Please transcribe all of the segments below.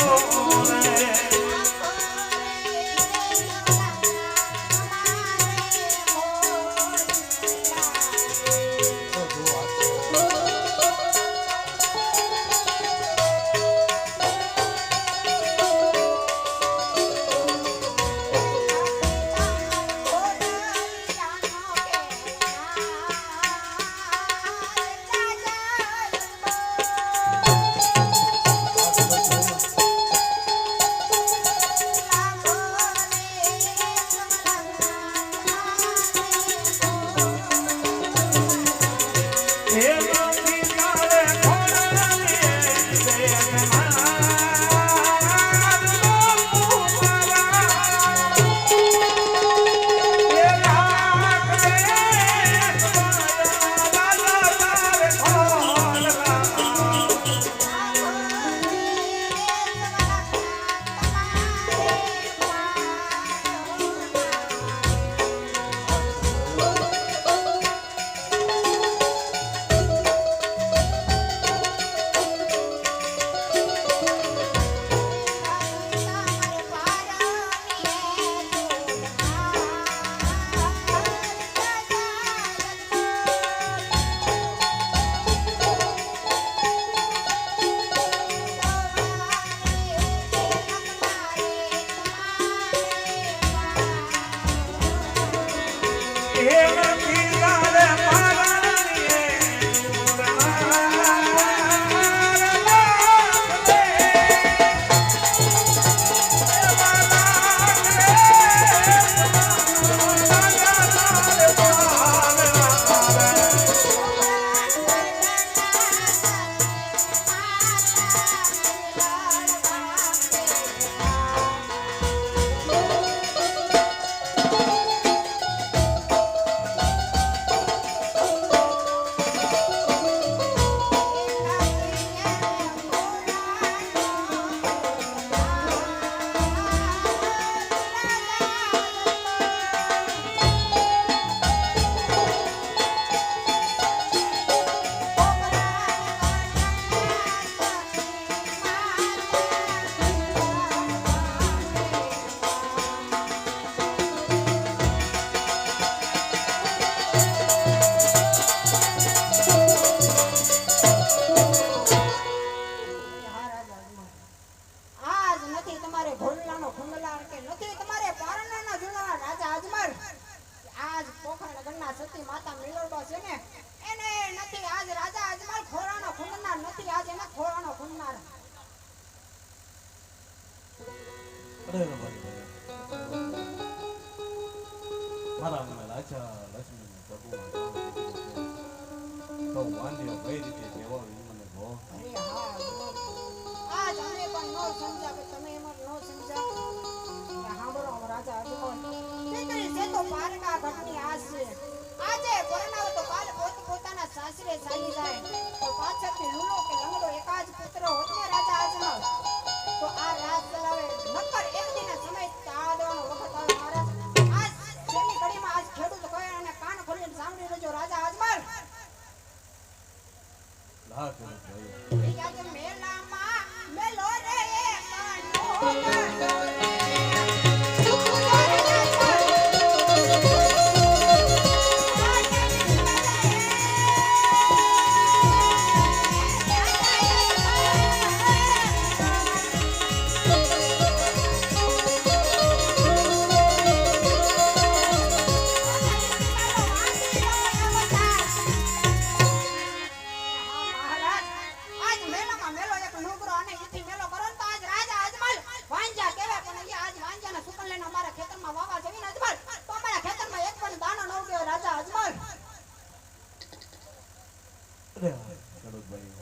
આજ ગણના સતી માતા મિલોડો છે ને એને નથી આજ રાજા અજમર ખોરાનો ખૂંદનાર નથી આજ એને ખોરાનો ખૂંદનાર મારા મને રાજા લક્ષ્મી ભગવાન તો વાંધ્યો કઈ રીતે કહેવાય મને કહો. અરે હા આજ અમે પણ નો સમજા કે તમે એમાં નો સમજા સાંભળો રાજા અજમલ તો પારકા ઘટની આસ છે. આજે પરણાવ તો કાલ પોત પોતાના સાસરે ચાલી જાય. તો પાછળથી લૂલો કે લંગડો એકાદ પુત્ર હોત ને રાજા આજનો. તો આ રાજ ચલાવે નકર એક દિન સમય તાડવાનો વખત આવે મહારાજ આજ છેલ્લી ઘડીમાં આજ ખેડૂત કહે અને કાન ખોલીને સાંભળી લેજો રાજા આજમાર લા કરે ભાઈ ઈ આજે મેલામાં મેલો રે કાનો. ખેડૂત ભાઈ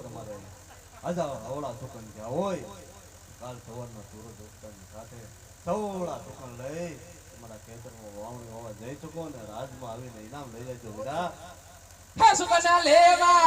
તમારે આજા અવળા સુકન ગયા હોય કાલ સવારના સૂરજ સાથે સવળા સુકન લઈ તમારા ખેતરમાં વાવણી હોવા જઈ શકો ને રાજમાં આવીને ઇનામ લઈ જજો હે સુકના લેવા